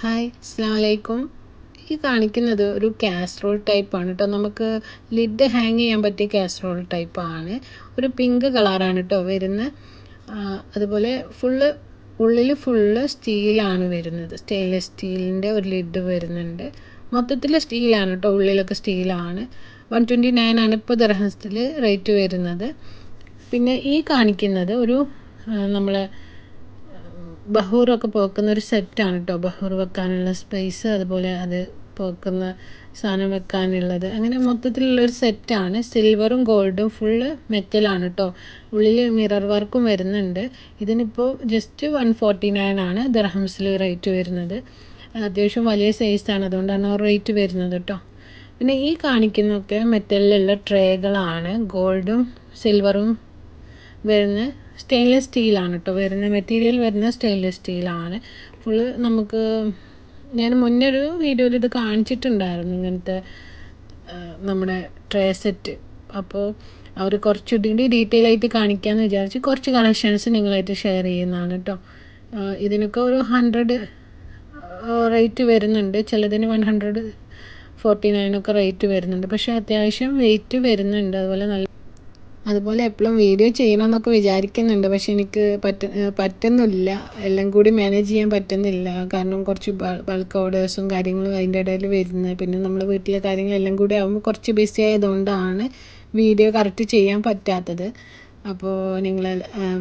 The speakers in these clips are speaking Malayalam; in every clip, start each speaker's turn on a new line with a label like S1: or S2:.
S1: ഹായ് അസ്സാം വലൈക്കും ഈ കാണിക്കുന്നത് ഒരു കാസറോൾ ടൈപ്പാണ് കേട്ടോ നമുക്ക് ലിഡ് ഹാങ് ചെയ്യാൻ പറ്റിയ കാസറോൾ ടൈപ്പാണ് ഒരു പിങ്ക് കളറാണ് കേട്ടോ വരുന്നത് അതുപോലെ ഫുള്ള് ഉള്ളിൽ ഫുള്ള് സ്റ്റീലാണ് വരുന്നത്. സ്റ്റെയിൻലെസ് സ്റ്റീലിന്റെ ഒരു ലിഡ് വരുന്നുണ്ട്. മൊത്തത്തിൽ സ്റ്റീലാണ് കേട്ടോ ഉള്ളിലൊക്കെ സ്റ്റീലാണ് വൺ ട്വന്റി നയൻ ആണ് ഇപ്പോൾ ദർഹസത്തിൽ റേറ്റ് വരുന്നത്. പിന്നെ ഈ കാണിക്കുന്നത് ഒരു നമ്മളെ ബഹൂറൊക്കെ പോക്കുന്ന ഒരു സെറ്റാണ് കേട്ടോ ബഹൂർ വെക്കാനുള്ള സ്പേസ് അതുപോലെ അത് പോക്കുന്ന സാധനം വെക്കാനുള്ളത്. അങ്ങനെ മൊത്തത്തിലുള്ള ഒരു സെറ്റാണ്. സിൽവറും ഗോൾഡും ഫുള്ള് മെറ്റലാണ് കേട്ടോ ഉള്ളിൽ മിറർ വർക്കും വരുന്നുണ്ട്. ഇതിനിപ്പോൾ ജസ്റ്റ് വൺ ഫോർട്ടി നയൻ ആണ് ദർഹംസിൽ റേറ്റ് വരുന്നത്. അത്യാവശ്യം വലിയ സൈസാണ് അതുകൊണ്ടാണ് റേറ്റ് വരുന്നത് കേട്ടോ പിന്നെ ഈ കാണിക്കുന്നൊക്കെ മെറ്റലിലുള്ള ട്രേകളാണ് ഗോൾഡും സിൽവറും വരുന്ന സ്റ്റെയിൻലെസ് സ്റ്റീലാണ് കേട്ടോ വരുന്ന മെറ്റീരിയൽ വരുന്ന സ്റ്റെയിൻലെസ് സ്റ്റീലാണ് ഫുള്ള് നമുക്ക് ഞാൻ മുന്നേ ഒരു വീഡിയോയിൽ ഇത് കാണിച്ചിട്ടുണ്ടായിരുന്നു ഇങ്ങനത്തെ നമ്മുടെ ട്രേ സെറ്റ് അപ്പോൾ അവർ കുറച്ചുകൂടി ഡീറ്റെയിൽ ആയിട്ട് കാണിക്കാമെന്ന് വിചാരിച്ച് കുറച്ച് കളക്ഷൻസ് നിങ്ങളായിട്ട് ഷെയർ ചെയ്യുന്നതാണ് കേട്ടോ ഇതിനൊക്കെ ഒരു ഹൺഡ്രഡ് റേറ്റ് വരുന്നുണ്ട്. ചിലതിന് വൺ ഹൺഡ്രഡ് ഫോർട്ടി നയനൊക്കെ റേറ്റ് വരുന്നുണ്ട്. പക്ഷേ അത്യാവശ്യം വെയിറ്റ് വരുന്നുണ്ട്. അതുപോലെ നല്ല അതുപോലെ എപ്പോഴും വീഡിയോ ചെയ്യണമെന്നൊക്കെ വിചാരിക്കുന്നുണ്ട്. പക്ഷെ എനിക്ക് പറ്റ പറ്റുന്നില്ല. എല്ലാം കൂടി മാനേജ് ചെയ്യാൻ പറ്റുന്നില്ല. കാരണം കുറച്ച് ബൾക്ക് ഓർഡേഴ്സും കാര്യങ്ങളും അതിന്റെ ഇടയിൽ വരുന്നത്. പിന്നെ നമ്മൾ വീട്ടിലെ കാര്യങ്ങളെല്ലാം കൂടി ആകുമ്പോൾ കുറച്ച് ബിസി ആയതുകൊണ്ടാണ് വീഡിയോ കറക്റ്റ് ചെയ്യാൻ പറ്റാത്തത്. അപ്പോൾ നിങ്ങൾ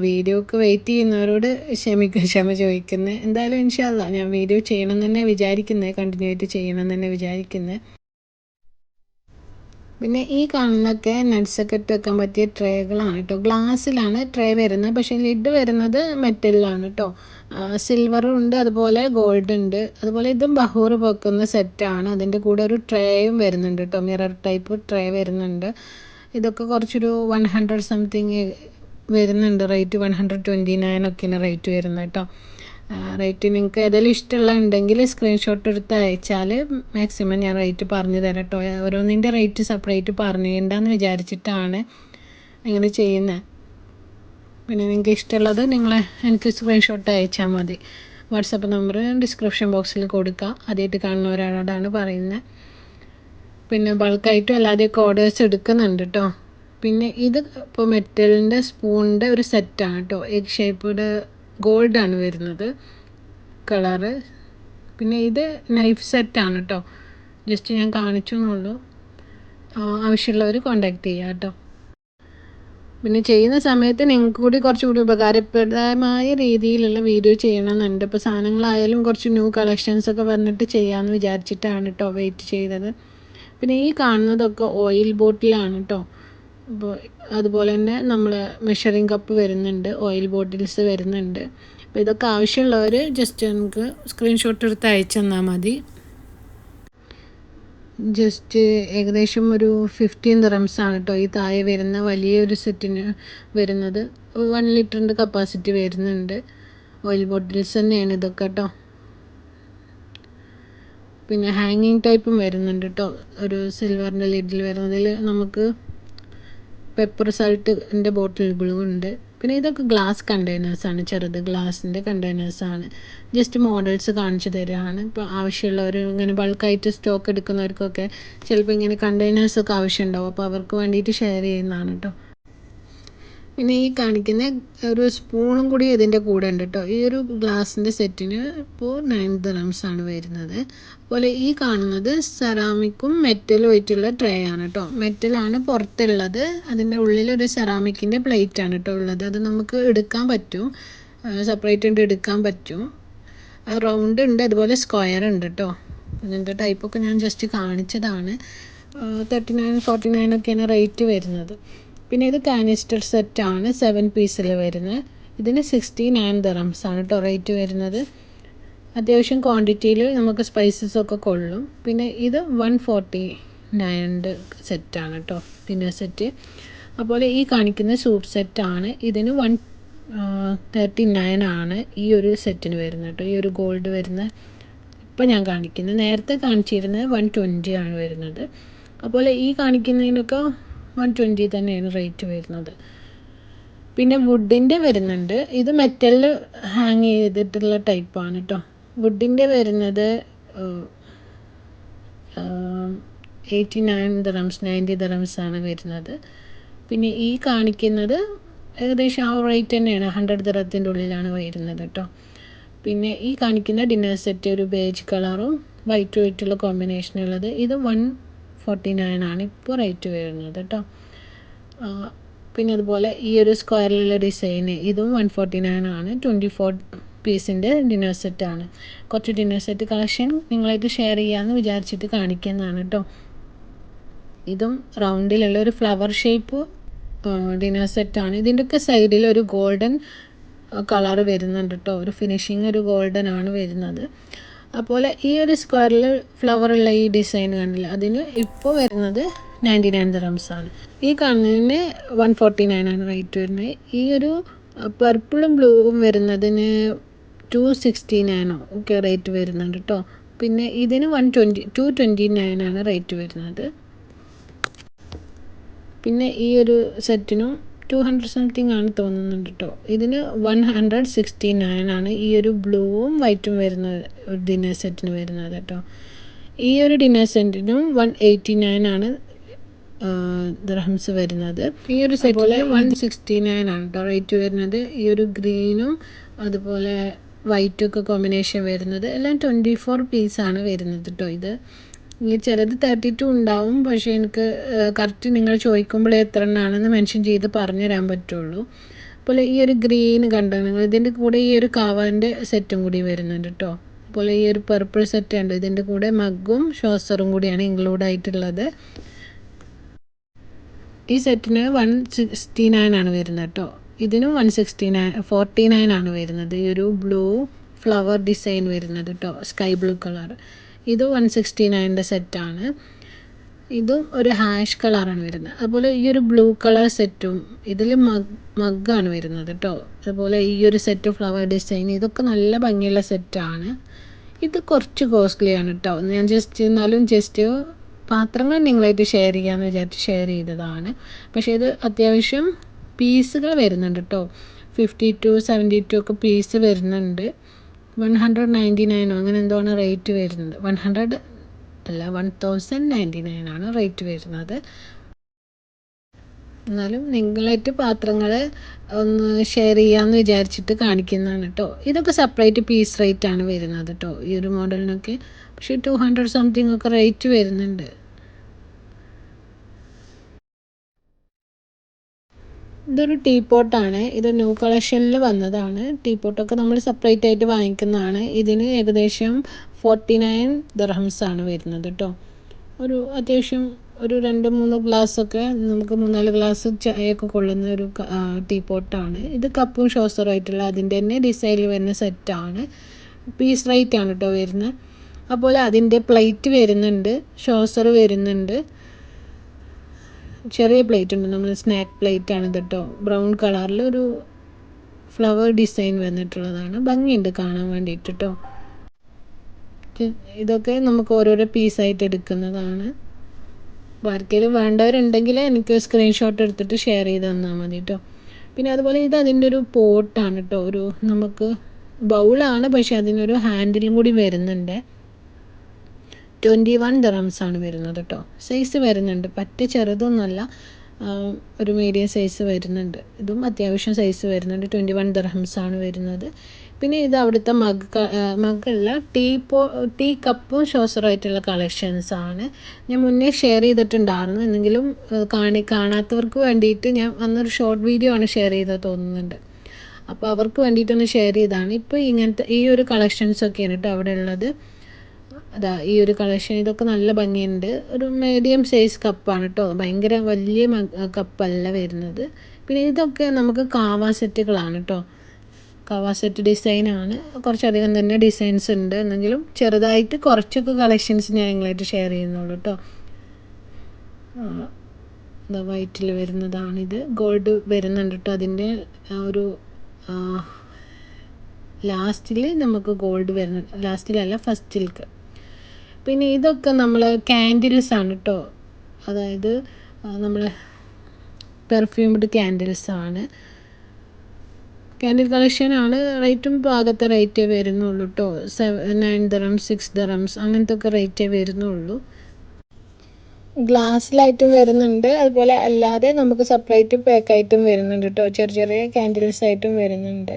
S1: വീഡിയോക്ക് വെയിറ്റ് ചെയ്യുന്നവരോട് ക്ഷമിക്കും ക്ഷമ ചോദിക്കുന്നത് എന്തായാലും ഇൻഷാല്ല ഞാൻ വീഡിയോ ചെയ്യണം തന്നെ വിചാരിക്കുന്നത് കണ്ടിന്യൂ ആയിട്ട് ചെയ്യണം തന്നെ വിചാരിക്കുന്നത് പിന്നെ ഈ കാണുന്നതൊക്കെ നട്ട്സൊക്കെ ഇട്ട് വെക്കാൻ പറ്റിയ ട്രേകളാണ് കേട്ടോ ഗ്ലാസ്സിലാണ് ട്രേ വരുന്നത്. പക്ഷേ ലിഡ് വരുന്നത് മെറ്റലിലാണ് കേട്ടോ സിൽവറും ഉണ്ട് അതുപോലെ ഗോൾഡ് ഉണ്ട്. അതുപോലെ ഇതും ബഹൂർ വെക്കുന്ന സെറ്റാണ് അതിന്റെ കൂടെ ഒരു ട്രേയും വരുന്നുണ്ട് കേട്ടോ മിറർ ടൈപ്പ് ട്രേ വരുന്നുണ്ട്. ഇതൊക്കെ കുറച്ചൊരു വൺ ഹൺഡ്രഡ് സംതിങ് വരുന്നുണ്ട്. Rate one hundred twenty nine ഒക്കെയാണ് റേറ്റ് വരുന്നത് കേട്ടോ റേറ്റ് നിങ്ങൾക്ക് ഏതെങ്കിലും ഇഷ്ടമുള്ള ഉണ്ടെങ്കിൽ സ്ക്രീൻഷോട്ട് എടുത്ത് അയച്ചാൽ മാക്സിമം ഞാൻ റേറ്റ് പറഞ്ഞു തരാം കേട്ടോ ഓരോന്നിന്റെ റേറ്റ് സെപ്പറേറ്റ് പറഞ്ഞേണ്ടെന്ന് വിചാരിച്ചിട്ടാണ് ഇങ്ങനെ ചെയ്യുന്നത് പിന്നെ നിങ്ങൾക്ക് ഇഷ്ടമുള്ളത് നിങ്ങൾ എനിക്ക് സ്ക്രീൻഷോട്ട് അയച്ചാൽ മതി. വാട്സപ്പ് നമ്പർ ഡിസ്ക്രിപ്ഷൻ ബോക്സിൽ കൊടുക്കുക ആദ്യമായിട്ട് കാണുന്ന ഒരാളോടാണ് പറയുന്നത് പിന്നെ ബൾക്കായിട്ടും അല്ലാതെയൊക്കെ ഓർഡേഴ്സ് എടുക്കുന്നുണ്ട് കേട്ടോ പിന്നെ ഇത് ഇപ്പോൾ മെറ്റലിന്റെ സ്പൂണിന്റെ ഒരു സെറ്റാണ് കേട്ടോ എഗ് ഷേപ്പ്ഡ് ഗോൾഡാണ് വരുന്നത്. കളറ്. പിന്നെ ഇത് നൈഫ് സെറ്റാണ് കേട്ടോ ജസ്റ്റ് ഞാൻ കാണിച്ചു എന്നുള്ളൂ ആവശ്യമുള്ളവർ കോണ്ടാക്ട് ചെയ്യുക കേട്ടോ പിന്നെ ചെയ്യുന്ന സമയത്ത് നിങ്ങൾക്ക് കൂടി കുറച്ചുകൂടി ഉപകാരപ്രദമായ രീതിയിലുള്ള വീഡിയോ ചെയ്യണമെന്നുണ്ട്. ഇപ്പോൾ സാധനങ്ങളായാലും കുറച്ച് ന്യൂ കളക്ഷൻസ് ഒക്കെ വന്നിട്ട് ചെയ്യാമെന്ന് വിചാരിച്ചിട്ടാണ് കേട്ടോ വെയിറ്റ് ചെയ്തത്. പിന്നെ ഈ കാണുന്നതൊക്കെ ഓയിൽ ബോട്ടിലാണ് കേട്ടോ അതുപോലെ തന്നെ നമ്മൾ മെഷറിംഗ് കപ്പ് വരുന്നുണ്ട് ഓയിൽ ബോട്ടിൽസ് വരുന്നുണ്ട്. അപ്പോൾ ഇതൊക്കെ ആവശ്യമുള്ളവർ ജസ്റ്റ് നമുക്ക് സ്ക്രീൻഷോട്ട് എടുത്ത് അയച്ചു തന്നാൽ മതി. ജസ്റ്റ് ഏകദേശം ഒരു ഫിഫ്റ്റീൻ ആണ് കേട്ടോ ഈ താഴെ വരുന്ന വലിയൊരു സെറ്റിന് വരുന്നത്. വൺ ലിറ്ററിന്റെ കപ്പാസിറ്റി വരുന്നുണ്ട്. ഓയിൽ ബോട്ടിൽസ് തന്നെയാണ് ഇതൊക്കെ കേട്ടോ പിന്നെ ഹാങ്ങിങ് ടൈപ്പും വരുന്നുണ്ട് കേട്ടോ ഒരു സിൽവറിന്റെ ലിഡിൽ വരുന്നതിൽ നമുക്ക് പെപ്പർ സാൾട്ടിന്റെ ബോട്ടിലുകളും ഉണ്ട്. പിന്നെ ഇതൊക്കെ ഗ്ലാസ് കണ്ടെയ്നേഴ്സാണ് ചെറുത് ഗ്ലാസിന്റെ കണ്ടെയ്നേഴ്സാണ് ജസ്റ്റ് മോഡൽസ് കാണിച്ചു തരികയാണ് ഇപ്പോൾ ആവശ്യമുള്ളവർ ഇങ്ങനെ ബൾക്കായിട്ട് സ്റ്റോക്ക് എടുക്കുന്നവർക്കൊക്കെ ചിലപ്പോൾ ഇങ്ങനെ കണ്ടെയ്നേഴ്സൊക്കെ ആവശ്യമുണ്ടാവും. അപ്പോൾ അവർക്ക് വേണ്ടിയിട്ട് ഷെയർ ചെയ്യുന്നതാണ് കേട്ടോ പിന്നെ ഈ കാണിക്കുന്ന ഒരു സ്പൂണും കൂടി ഇതിന്റെ കൂടെ ഉണ്ട് കേട്ടോ ഈ ഒരു ഗ്ലാസിന്റെ സെറ്റിന് ഇപ്പോൾ നയൻ ദ്രംസ് ആണ് വരുന്നത്. അതുപോലെ ഈ കാണുന്നത് സെറാമിക്കും മെറ്റലും ആയിട്ടുള്ള ട്രേ ആണ് കേട്ടോ മെറ്റലാണ് പുറത്തുള്ളത്. അതിന്റെ ഉള്ളിലൊരു സെറാമിക്കിന്റെ പ്ലേറ്റ് ആണ് കേട്ടോ ഉള്ളത്. അത് നമുക്ക് എടുക്കാൻ പറ്റും. സെപ്പറേറ്റ് ഉണ്ട് എടുക്കാൻ പറ്റും. റൗണ്ട് ഉണ്ട്. അതുപോലെ സ്ക്വയർ ഉണ്ട് കേട്ടോ അങ്ങനത്തെ ടൈപ്പൊക്കെ ഞാൻ ജസ്റ്റ് കാണിച്ചതാണ്. തേർട്ടി നയൻ ഫോർട്ടി നയൻ ഒക്കെയാണ് റേറ്റ് വരുന്നത്. പിന്നെ ഇത് കാനിസ്റ്റർ സെറ്റാണ്. സെവൻ പീസിൽ വരുന്നത്. ഇതിന് സിക്സ്റ്റി നയൻ ദറംസ് ആണ് കേട്ടോ റേറ്റ് വരുന്നത്. അത്യാവശ്യം ക്വാണ്ടിറ്റിയിൽ നമുക്ക് സ്പൈസസ് ഒക്കെ കൊള്ളും. പിന്നെ ഇത് വൺ ഫോർട്ടി നയന്റെ സെറ്റാണ് കേട്ടോ ഡിന്നർ സെറ്റ് അതുപോലെ ഈ കാണിക്കുന്ന സൂപ്പ് സെറ്റാണ് ഇതിന് വൺ തേർട്ടി നയൻ ആണ് ഈ ഒരു സെറ്റിന് വരുന്നത് കേട്ടോ ഈ ഒരു ഗോൾഡ് വരുന്ന ഇപ്പം ഞാൻ കാണിക്കുന്നത് നേരത്തെ കാണിച്ചിരുന്നത് വൺ ട്വന്റി ആണ് വരുന്നത്. അതുപോലെ ഈ കാണിക്കുന്നതിനൊക്കെ വൺ ട്വന്റി തന്നെയാണ് റേറ്റ് വരുന്നത്. പിന്നെ വുഡിന്റെ വരുന്നുണ്ട്. ഇത് മെറ്റലിൽ ഹാങ് ചെയ്തിട്ടുള്ള ടൈപ്പാണ് കേട്ടോ വുഡിന്റെ വരുന്നത് eighty nine dirhams ninety dirhams ആണ് വരുന്നത്. പിന്നെ ഈ കാണിക്കുന്നത് ഏകദേശം ആ റേറ്റ് തന്നെയാണ്. ഹൺഡ്രഡ് ദറത്തിന്റെ ഉള്ളിലാണ് വരുന്നത് കേട്ടോ പിന്നെ ഈ കാണിക്കുന്ന ഡിന്നർ സെറ്റ് ഒരു ബേജ് കളറും വൈറ്റ് വൈറ്റുള്ള കോമ്പിനേഷൻ ഉള്ളത്. ഇത് വൺ ഫോർട്ടി നയൻ ആണ് ഇപ്പോൾ റേറ്റ് വരുന്നത് കേട്ടോ. പിന്നെ അതുപോലെ ഈ ഒരു സ്ക്വയറിലുള്ള ഡിസൈൻ ഇതും വൺ ഫോർട്ടി നയൻ ആണ്. ട്വന്റി ഫോർ പീസിന്റെ ഡിന്നർ സെറ്റാണ് കുറച്ച് ഡിന്നർ സെറ്റ് കളക്ഷൻ നിങ്ങളായിട്ട് ഷെയർ ചെയ്യാമെന്ന് വിചാരിച്ചിട്ട് കാണിക്കുന്നതാണ് കേട്ടോ. ഇതും റൗണ്ടിലുള്ള ഒരു ഫ്ലവർ ഷേപ്പ് ഡിന്നർ സെറ്റാണ് ഇതിന്റെയൊക്കെ സൈഡിൽ ഒരു ഗോൾഡൻ കളർ വരുന്നുണ്ട് കേട്ടോ. ഒരു ഫിനിഷിങ് ഒരു ഗോൾഡൻ ആണ് വരുന്നത്. അതുപോലെ ഈ ഒരു സ്ക്വയറിൽ ഫ്ലവർ ഉള്ള ഈ ഡിസൈൻ കാണില്ല അതിന് ഇപ്പോൾ വരുന്നത് നയന്റി നയൻ ആണ്. ഈ കാണുന്നതിന് വൺ ഫോർട്ടി നയൻ ആണ് റേറ്റ് വരുന്നത്. ഈ ഒരു പർപ്പിളും ബ്ലൂവും വരുന്നതിന് ടു സിക്സ്റ്റി നയനോ ഒക്കെ റേറ്റ് വരുന്നുണ്ട് കേട്ടോ പിന്നെ ഇതിന് one twenty two twenty nine ആണ് റേറ്റ് വരുന്നത്. പിന്നെ ഈ ഒരു സെറ്റിനും ടു ഹൺഡ്രഡ് സംതിങ് ആണ് തോന്നുന്നുണ്ട് കേട്ടോ ഇതിന് വൺ ഹൺഡ്രഡ് സിക്സ്റ്റി നയൻ ആണ് ഈ ഒരു ബ്ലൂവും വൈറ്റും വരുന്ന ഡിന്നർ സെറ്റിന് വരുന്നത് കേട്ടോ ഈ ഒരു ഡിന്നർ സെറ്റിനും വൺ എയ്റ്റി നയൻ ആണ് ദ്രഹംസ് വരുന്നത്. ഈ ഒരു പോലെ വൺ സിക്സ്റ്റി നയൻ ആണ് കേട്ടോ റേറ്റ് വരുന്നത്. ഈ ഒരു ഗ്രീനും അതുപോലെ വൈറ്റും ഒക്കെ കോമ്പിനേഷൻ വരുന്നത്. എല്ലാം ട്വന്റി ഫോർ പീസാണ് വരുന്നത് കേട്ടോ ഇത്. ഈ ചിലത് തേർട്ടി ടു ഉണ്ടാവും. പക്ഷേ എനിക്ക് കറക്റ്റ് നിങ്ങൾ ചോദിക്കുമ്പോൾ എത്ര എണ്ണമാണെന്ന് മെൻഷൻ ചെയ്ത് പറഞ്ഞു തരാൻ പറ്റുള്ളൂ. അതുപോലെ ഈ ഒരു ഗ്രീൻ കണ്ടോ നിങ്ങൾ? ഇതിന്റെ കൂടെ ഈ ഒരു കവറിന്റെ സെറ്റും കൂടി വരുന്നുണ്ട് കേട്ടോ അതുപോലെ ഈ ഒരു പർപ്പിൾ സെറ്റ് ഉണ്ട് ഇതിന്റെ കൂടെ മഗ്ഗും ഷോസറും കൂടിയാണ് ഇൻക്ലൂഡ് ആയിട്ടുള്ളത്. ഈ സെറ്റിന് വൺ സിക്സ്റ്റി നയൻ ആണ് വരുന്നത് കേട്ടോ ഇതിനും one sixty nine forty nine ആണ് വരുന്നത്. ഈ ഒരു ബ്ലൂ ഫ്ലവർ ഡിസൈൻ വരുന്നത് കേട്ടോ സ്കൈ ബ്ലൂ കളർ ഇത് വൺ സിക്സ്റ്റി നയന്റെ സെറ്റാണ് ഇതും ഒരു ഹാഷ് കളറാണ് വരുന്നത്. അതുപോലെ ഈ ഒരു ബ്ലൂ കളർ സെറ്റും ഇതിൽ മഗ് മഗ്ഗാണ് വരുന്നത് കേട്ടോ അതുപോലെ ഈ ഒരു സെറ്റ് ഫ്ലവർ ഡിസൈൻ ഇതൊക്കെ നല്ല ഭംഗിയുള്ള സെറ്റാണ് ഇത് കുറച്ച് കോസ്റ്റ്ലിയാണ് കേട്ടോ ഞാൻ ജസ്റ്റ് എന്നാലും ജസ്റ്റ് പാത്രങ്ങൾ നിങ്ങളായിട്ട് ഷെയർ ചെയ്യാമെന്ന് വിചാരിച്ച് ഷെയർ ചെയ്തതാണ്. പക്ഷേ ഇത് അത്യാവശ്യം പീസുകൾ വരുന്നുണ്ട് കേട്ടോ ഫിഫ്റ്റി ടു സെവന്റി ടു ഒക്കെ പീസ് വരുന്നുണ്ട്. വൺ ഹൺഡ്രഡ് നയന്റി നയനോ അങ്ങനെ എന്തോ ആണ് റേറ്റ് വരുന്നത്. വൺ ഹൺഡ്രഡ് അല്ല വൺ തൗസൻഡ് നയന്റി നയൻ ആണ് റേറ്റ് വരുന്നത്. എന്നാലും നിങ്ങളായിട്ട് പാത്രങ്ങൾ ഒന്ന് ഷെയർ ചെയ്യാമെന്ന് വിചാരിച്ചിട്ട് കാണിക്കുന്നതാണ് കേട്ടോ ഇതൊക്കെ സെപ്പറേറ്റ് പീസ് റേറ്റ് ആണ് വരുന്നത് കേട്ടോ ഈ ഒരു മോഡലിനൊക്കെ പക്ഷേ ടു ഹൺഡ്രഡ് സംതിങ് ഒക്കെ റേറ്റ് വരുന്നുണ്ട്. ഇതൊരു ടീ പോട്ടാണ് ഇത് ന്യൂ കളക്ഷനിൽ വന്നതാണ്. ടീ പോട്ടൊക്കെ നമ്മൾ സെപ്പറേറ്റ് ആയിട്ട് വാങ്ങിക്കുന്നതാണ്. ഇതിന് ഏകദേശം ഫോർട്ടി നയൻ ദർഹംസ് ആണ് വരുന്നത് കേട്ടോ ഒരു അത്യാവശ്യം ഒരു രണ്ട് മൂന്ന് ഗ്ലാസ്സൊക്കെ നമുക്ക് മൂന്നാൽ ഗ്ലാസ് ചായയൊക്കെ കൊള്ളുന്ന ഒരു ടീ പോട്ടാണ് ഇത് കപ്പും ഷോസറും ആയിട്ടുള്ള അതിന്റെ തന്നെ ഡിസൈനിൽ വരുന്ന സെറ്റാണ് പീസ് റേറ്റ് ആണ് കേട്ടോ വരുന്നത്. അപ്പോൾ അതിന്റെ പ്ലേറ്റ് വരുന്നുണ്ട് ഷോസർ വരുന്നുണ്ട്. ചെറിയ പ്ലേറ്റ് ഉണ്ട്. നമ്മൾ സ്നാക്ക് പ്ലേറ്റ് ആണ് കേട്ടോ ബ്രൗൺ കളറിൽ ഒരു ഫ്ലവർ ഡിസൈൻ വന്നിട്ടുള്ളതാണ്. ഭംഗിയുണ്ട് കാണാൻ വേണ്ടിയിട്ട് കേട്ടോ ഇതൊക്കെ നമുക്ക് ഓരോരോ പീസായിട്ട് എടുക്കുന്നതാണ്. ആർക്കെങ്കിലും വേണ്ടവരുണ്ടെങ്കിൽ എനിക്ക് സ്ക്രീൻഷോട്ട് എടുത്തിട്ട് ഷെയർ ചെയ്ത് തന്നാൽ മതി കേട്ടോ പിന്നെ അതുപോലെ ഇത് അതിന്റെ ഒരു പോട്ടാണ് കേട്ടോ ഒരു നമുക്ക് ബൗളാണ് പക്ഷെ അതിനൊരു ഹാൻഡിലും കൂടി വരുന്നുണ്ട്. ട്വന്റി വൺ ആണ് വരുന്നത് കേട്ടോ സൈസ് വരുന്നുണ്ട്. പറ്റ ചെറുതൊന്നുമല്ല. ഒരു മീഡിയം സൈസ് വരുന്നുണ്ട്. ഇതും അത്യാവശ്യം സൈസ് വരുന്നുണ്ട്. ട്വന്റി വൺ ആണ് വരുന്നത്. പിന്നെ ഇത് അവിടുത്തെ മഗ് മഗല്ല ടീ പോ ടീ കപ്പും ഷോസറുമായിട്ടുള്ള കളക്ഷൻസ് ആണ്. ഞാൻ മുന്നേ ഷെയർ ചെയ്തിട്ടുണ്ടായിരുന്നു. എന്തെങ്കിലും കാണി കാണാത്തവർക്ക് വേണ്ടിയിട്ട് ഞാൻ അന്നൊരു ഷോർട്ട് വീഡിയോ ആണ് ഷെയർ ചെയ്തത് തോന്നുന്നുണ്ട്. അപ്പോൾ അവർക്ക് വേണ്ടിയിട്ടൊന്ന് ഷെയർ ചെയ്താണ്. ഇപ്പോൾ ഇങ്ങനത്തെ ഈ ഒരു കളക്ഷൻസൊക്കെയാണ് കേട്ടോ അവിടെ ഉള്ളത്. അതാ ഈ ഒരു കളക്ഷൻ ഇതൊക്കെ നല്ല ഭംഗിയുണ്ട്. ഒരു മീഡിയം സൈസ് കപ്പാണ് കേട്ടോ ഭയങ്കര വലിയ കപ്പല്ല വരുന്നത്. പിന്നെ ഇതൊക്കെ നമുക്ക് കാവ സെറ്റുകളാണ് കേട്ടോ കാവ സെറ്റ് ഡിസൈനാണ് കുറച്ചധികം തന്നെ ഡിസൈൻസ് ഉണ്ട്. എന്നെങ്കിലും ചെറുതായിട്ട് കുറച്ചൊക്കെ കളക്ഷൻസ് ഞാൻ നിങ്ങളായിട്ട് ഷെയർ ചെയ്യുന്നുള്ളൂ കേട്ടോ വൈറ്റിൽ വരുന്നതാണിത്. ഗോൾഡ് വരുന്നുണ്ട് കേട്ടോ അതിന്റെ ഒരു ലാസ്റ്റിൽ നമുക്ക് ഗോൾഡ് വരുന്നത് ലാസ്റ്റിലല്ല ഫസ്റ്റിലേക്ക് പിന്നെ ഇതൊക്കെ നമ്മൾ ക്യാൻഡിൽസ് ആണ് കേട്ടോ അതായത് നമ്മൾ പെർഫ്യൂംഡ് ക്യാൻഡിൽസ് ആണ്. ക്യാൻഡിൽ കളക്ഷനാണ് റേറ്റും പാകത്തെ റേറ്റേ വരുന്നുള്ളൂ കേട്ടോ seven nine dirhams six dirhams അങ്ങനത്തെ ഒക്കെ റേറ്റേ വരുന്നുള്ളൂ. ഗ്ലാസ്സിലായിട്ടും വരുന്നുണ്ട്. അതുപോലെ അല്ലാതെ നമുക്ക് സെപ്പറേറ്റ് പാക്കായിട്ടും വരുന്നുണ്ട് കേട്ടോ ചെറിയ ചെറിയ ക്യാൻഡിൽസ് ആയിട്ടും വരുന്നുണ്ട്.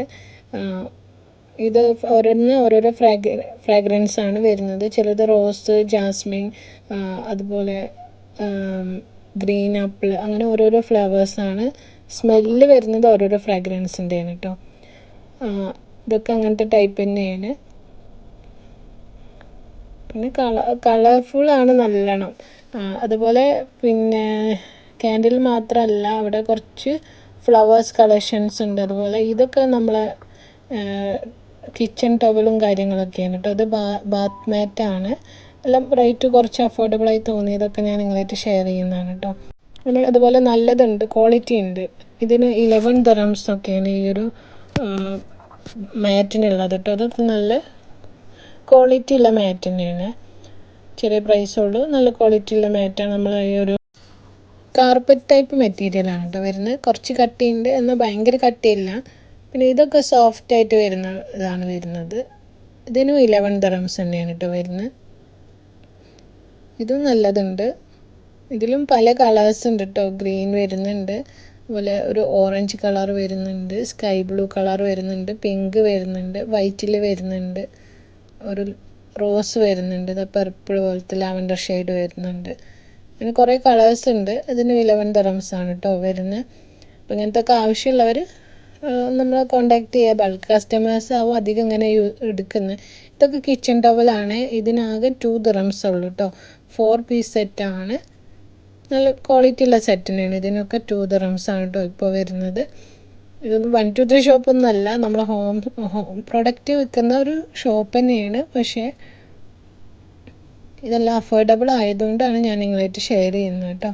S1: ഇത് ഓരോന്ന് ഓരോരോ ഫ്രാഗ് ഫ്രാഗ്രൻസ് ആണ് വരുന്നത്. ചിലത് റോസ് ജാസ്മിൻ അതുപോലെ ഗ്രീൻ ആപ്പിൾ അങ്ങനെ ഓരോരോ ഫ്ലവേഴ്സ് ആണ്. സ്മെല്ല് വരുന്നത് ഓരോരോ ഫ്രാഗ്രൻസിന്റെയാണ് കേട്ടോ ഇതൊക്കെ അങ്ങനത്തെ ടൈപ്പ് തന്നെയാണ്. പിന്നെ കള കളർഫുൾ ആണ് നല്ലോണം. അതുപോലെ പിന്നെ ക്യാൻഡിൽ മാത്രമല്ല അവിടെ കുറച്ച് ഫ്ലവേഴ്സ് കളക്ഷൻസ് ഉണ്ട്. അതുപോലെ ഇതൊക്കെ നമ്മളെ കിച്ചൺ ടവലും കാര്യങ്ങളൊക്കെയാണ് കേട്ടോ അത് ബാത്ത് മാറ്റാണ് എല്ലാം റേറ്റ് കുറച്ച് അഫോർഡബിൾ അഫോർഡബിളായി തോന്നിയതൊക്കെ ഞാൻ നിങ്ങളായിട്ട് ഷെയർ ചെയ്യുന്നതാണ് കേട്ടോ പിന്നെ അതുപോലെ നല്ലതുണ്ട് ക്വാളിറ്റി ഉണ്ട്. ഇതിന് ഇലവൻ ദറംസ് ഒക്കെയാണ് ഈ ഒരു മാറ്റിനുള്ളത് കേട്ടോ അതൊക്കെ നല്ല ക്വാളിറ്റി ഉള്ള മാറ്റ് തന്നെയാണ്. ചെറിയ പ്രൈസുള്ളൂ നല്ല ക്വാളിറ്റി ഉള്ള മാറ്റാണ് നമ്മൾ ഈ ഒരു കാർപ്പറ്റ് ടൈപ്പ് മെറ്റീരിയലാണ് കേട്ടോ വരുന്നത്. കുറച്ച് കട്ടിയുണ്ട്. എന്നാൽ ഭയങ്കര കട്ടിയില്ല. പിന്നെ ഇതൊക്കെ സോഫ്റ്റ് ആയിട്ട് വരുന്ന ഇതാണ് വരുന്നത്. ഇതിനും ഇലവൻ ദറംസ് തന്നെയാണ് കേട്ടോ വരുന്നത് ഇതും നല്ലതുണ്ട്. ഇതിലും പല കളേഴ്സ് ഉണ്ട് കേട്ടോ ഗ്രീൻ വരുന്നുണ്ട്. അതുപോലെ ഒരു ഓറഞ്ച് കളർ വരുന്നുണ്ട്. സ്കൈ ബ്ലൂ കളർ വരുന്നുണ്ട്. പിങ്ക് വരുന്നുണ്ട്. വൈറ്റിൽ വരുന്നുണ്ട്. ഒരു റോസ് വരുന്നുണ്ട്. ഇത് പർപ്പിൾ പോലത്തെ ലാവൻഡർ ഷെയ്ഡ് വരുന്നുണ്ട്. അങ്ങനെ കുറേ കളേഴ്സ് ഉണ്ട്. ഇതിന് ഇലവൻ ദറംസ് ആണ് കേട്ടോ വരുന്നത് അപ്പോൾ ഇങ്ങനത്തെ ഒക്കെ ആവശ്യമുള്ളവർ നമ്മളെ കോണ്ടാക്ട് ചെയ്യുക ബൾക്ക് കസ്റ്റമേഴ്സ് ആവും അധികം ഇങ്ങനെ എടുക്കുന്നത് ഇതൊക്കെ കിച്ചൺ ടവലാണ് ഇതിനാകെ ടു ദിറംസ് ഉള്ളൂ കേട്ടോ ഫോർ പീസ് സെറ്റാണ് നല്ല ക്വാളിറ്റി ഉള്ള സെറ്റ് തന്നെയാണ്. ഇതിനൊക്കെ ടു ആണ് കേട്ടോ ഇപ്പോൾ വരുന്നത്. ഇതൊന്നും വൺ ടു ത്രീ ഷോപ്പ് ഒന്നല്ല നമ്മൾ ഹോം ഹോം പ്രൊഡക്റ്റ് വിൽക്കുന്ന ഒരു ഷോപ്പ് തന്നെയാണ്. പക്ഷേ ഇതെല്ലാം അഫോർഡബിൾ ആയതുകൊണ്ടാണ് ഞാൻ നിങ്ങളായിട്ട് ഷെയർ ചെയ്യുന്നത് കേട്ടോ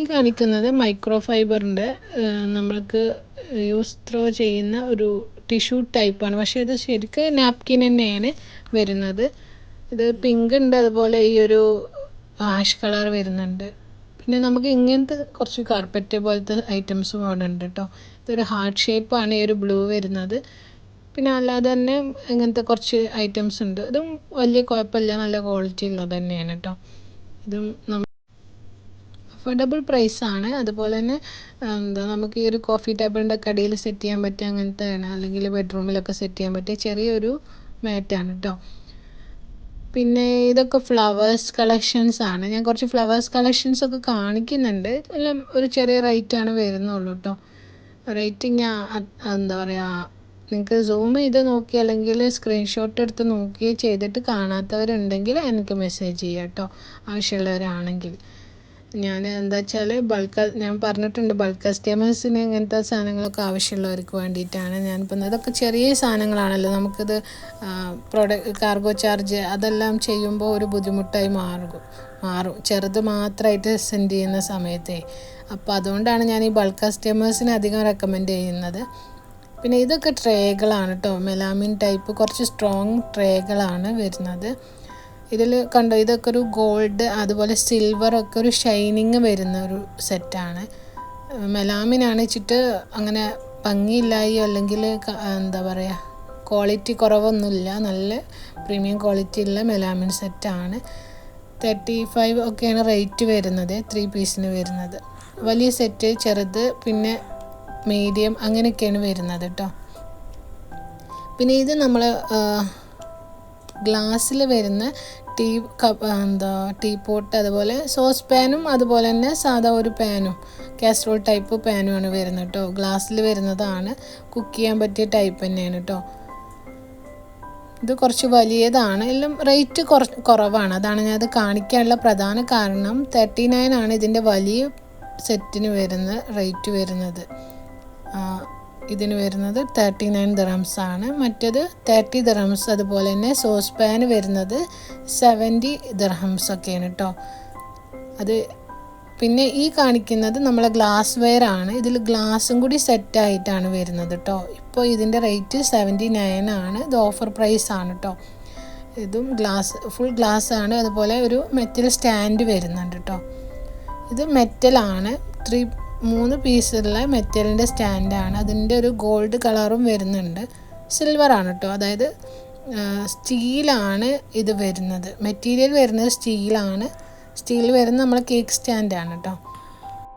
S1: ഈ കാണിക്കുന്നത് മൈക്രോ ഫൈബറിന്റെ നമ്മൾക്ക് യൂസ് ത്രോ ചെയ്യുന്ന ഒരു ടിഷ്യൂ ടൈപ്പാണ്. പക്ഷേ ഇത് ശരിക്കും നാപ്കിൻ തന്നെയാണ് വരുന്നത്. ഇത് പിങ്ക് ഉണ്ട് അതുപോലെ ഈ ഒരു ആഷ് കളർ വരുന്നുണ്ട്. പിന്നെ നമുക്ക് ഇങ്ങനത്തെ കുറച്ച് കാർപ്പറ്റ് പോലത്തെ ഐറ്റംസും അവിടെ ഉണ്ട് കേട്ടോ ഇതൊരു ഹാർട്ട് ഷേപ്പാണ് ഈ ഒരു ബ്ലൂ വരുന്നത്. പിന്നെ അല്ലാതെ തന്നെ ഇങ്ങനത്തെ കുറച്ച് ഐറ്റംസ് ഉണ്ട്. ഇതും വലിയ കുഴപ്പമില്ല നല്ല ക്വാളിറ്റി ഉള്ളത് തന്നെയാണ് കേട്ടോ ഇതും അഫോർഡബിൾ ആണ്. അതുപോലെ തന്നെ എന്താ നമുക്ക് ഈ ഒരു കോഫി ടേബിളിന്റെ ഒക്കെ അടിയിൽ സെറ്റ് ചെയ്യാൻ പറ്റിയ അങ്ങനത്തെയാണ്. അല്ലെങ്കിൽ ബെഡ്റൂമിലൊക്കെ സെറ്റ് ചെയ്യാൻ പറ്റിയ ചെറിയൊരു മാറ്റാണ് കേട്ടോ പിന്നെ ഇതൊക്കെ ഫ്ലവേഴ്സ് കളക്ഷൻസ് ആണ്. ഞാൻ കുറച്ച് ഫ്ലവേഴ്സ് കളക്ഷൻസ് ഒക്കെ കാണിക്കുന്നുണ്ട്. എല്ലാം ഒരു ചെറിയ റേറ്റ് ആണ് വരുന്നുള്ളൂ കേട്ടോ റേറ്റ് ഞാൻ എന്താ പറയുക നിങ്ങൾക്ക് സൂം ചെയ്ത് നോക്കി അല്ലെങ്കിൽ സ്ക്രീൻഷോട്ട് എടുത്ത് നോക്കി ചെയ്തിട്ട് കാണാത്തവരുണ്ടെങ്കിൽ എനിക്ക് മെസ്സേജ് ചെയ്യാം കേട്ടോ ആവശ്യമുള്ളവരാണെങ്കിൽ. ഞാൻ എന്താ വെച്ചാൽ ബൾക്ക് ഞാൻ പറഞ്ഞിട്ടുണ്ട് ബൾക്ക് കസ്റ്റമേഴ്സിന് ഇങ്ങനത്തെ സാധനങ്ങളൊക്കെ ആവശ്യമുള്ളവർക്ക് വേണ്ടിയിട്ടാണ് ഞാനിപ്പോൾ അതൊക്കെ ചെറിയ സാധനങ്ങളാണല്ലോ. നമുക്കിത് പ്രൊഡക്റ്റ് കാർഗോ ചാർജ് അതെല്ലാം ചെയ്യുമ്പോൾ ഒരു ബുദ്ധിമുട്ടായി മാറും മാറും. ചെറുത് മാത്രമായിട്ട് സെൻഡ് ചെയ്യുന്ന സമയത്തെ. അപ്പോൾ അതുകൊണ്ടാണ് ഞാൻ ഈ ബൾക്ക് കസ്റ്റമേഴ്സിന് അധികം റെക്കമെൻഡ് ചെയ്യുന്നത്. പിന്നെ ഇതൊക്കെ ട്രേകളാണ് കേട്ടോ മെലാമിൻ ടൈപ്പ് കുറച്ച് സ്ട്രോങ് ട്രേകളാണ് വരുന്നത്. ഇതിൽ കണ്ടോ ഇതൊക്കെ ഒരു ഗോൾഡ് അതുപോലെ സിൽവർ ഒക്കെ ഒരു ഷൈനിങ് വരുന്ന ഒരു സെറ്റാണ് മെലാമിനാണ് വെച്ചിട്ട് അങ്ങനെ ഭംഗിയില്ലായോ അല്ലെങ്കിൽ എന്താ പറയുക ക്വാളിറ്റി കുറവൊന്നുമില്ല. നല്ല പ്രീമിയം ക്വാളിറ്റി ഉള്ള മെലാമിൻ സെറ്റാണ് തേർട്ടി ഫൈവ് ഒക്കെയാണ് റേറ്റ് വരുന്നത് ത്രീ പീസിന് വരുന്നത്. വലിയ സെറ്റ് ചെറുത് പിന്നെ മീഡിയം അങ്ങനെയൊക്കെയാണ് വരുന്നത് കേട്ടോ പിന്നെ ഇത് നമ്മൾ ഗ്ലാസ്സിൽ വരുന്ന ടീ കപ്പ് എന്താ ടീ പോട്ട് അതുപോലെ സോസ് പാനും അതുപോലെ തന്നെ സാധാ ഒരു പാനും കാസ്ട്രോൾ ടൈപ്പ് പാനുമാണ് വരുന്നത് കേട്ടോ ഗ്ലാസ്സിൽ വരുന്നതാണ്. കുക്ക് ചെയ്യാൻ പറ്റിയ ടൈപ്പ് തന്നെയാണ് കേട്ടോ ഇത് കുറച്ച് വലിയതാണ്. എല്ലാം റേറ്റ് കുറ കുറവാണ്. അതാണ് ഞാൻ അത് കാണിക്കാനുള്ള പ്രധാന കാരണം. തേർട്ടി നയൻ ആണ് ഇതിന്റെ വലിയ സെറ്റിന് വരുന്ന റേറ്റ് വരുന്നത്. ഇതിന് വരുന്നത് തേർട്ടി നയൻ ദറംസ് ആണ്. മറ്റേത് തേർട്ടി ദറംസ് അതുപോലെ തന്നെ സോസ് പാന് വരുന്നത് സെവന്റി ദർഹംസ് ഒക്കെയാണ് കേട്ടോ അത് പിന്നെ ഈ കാണിക്കുന്നത് നമ്മളെ ഗ്ലാസ് വെയർ ആണ് ഇതിൽ ഗ്ലാസും കൂടി സെറ്റ് ആയിട്ടാണ് വരുന്നത് കേട്ടോ ഇപ്പോൾ ഇതിന്റെ റേറ്റ് സെവന്റി നയൻ ആണ്. ഇത് ഓഫർ പ്രൈസ് ആണ് കേട്ടോ ഇതും ഗ്ലാസ് ഫുൾ ഗ്ലാസ് ആണ്. അതുപോലെ ഒരു മെറ്റൽ സ്റ്റാൻഡ് വരുന്നുണ്ട് കേട്ടോ ഇത് മെറ്റലാണ് ത്രീ മൂന്ന് പീസുള്ള മെറ്റലിന്റെ സ്റ്റാൻഡാണ്. അതിന്റെ ഒരു ഗോൾഡ് കളറും വരുന്നുണ്ട്. സിൽവറാണ് കേട്ടോ. അതായത് സ്റ്റീലാണ് ഇത് വരുന്നത്. മെറ്റീരിയൽ വരുന്നത് സ്റ്റീലാണ്. സ്റ്റീൽ വരുന്നത് നമ്മൾ കേക്ക് സ്റ്റാൻഡാണ് കേട്ടോ.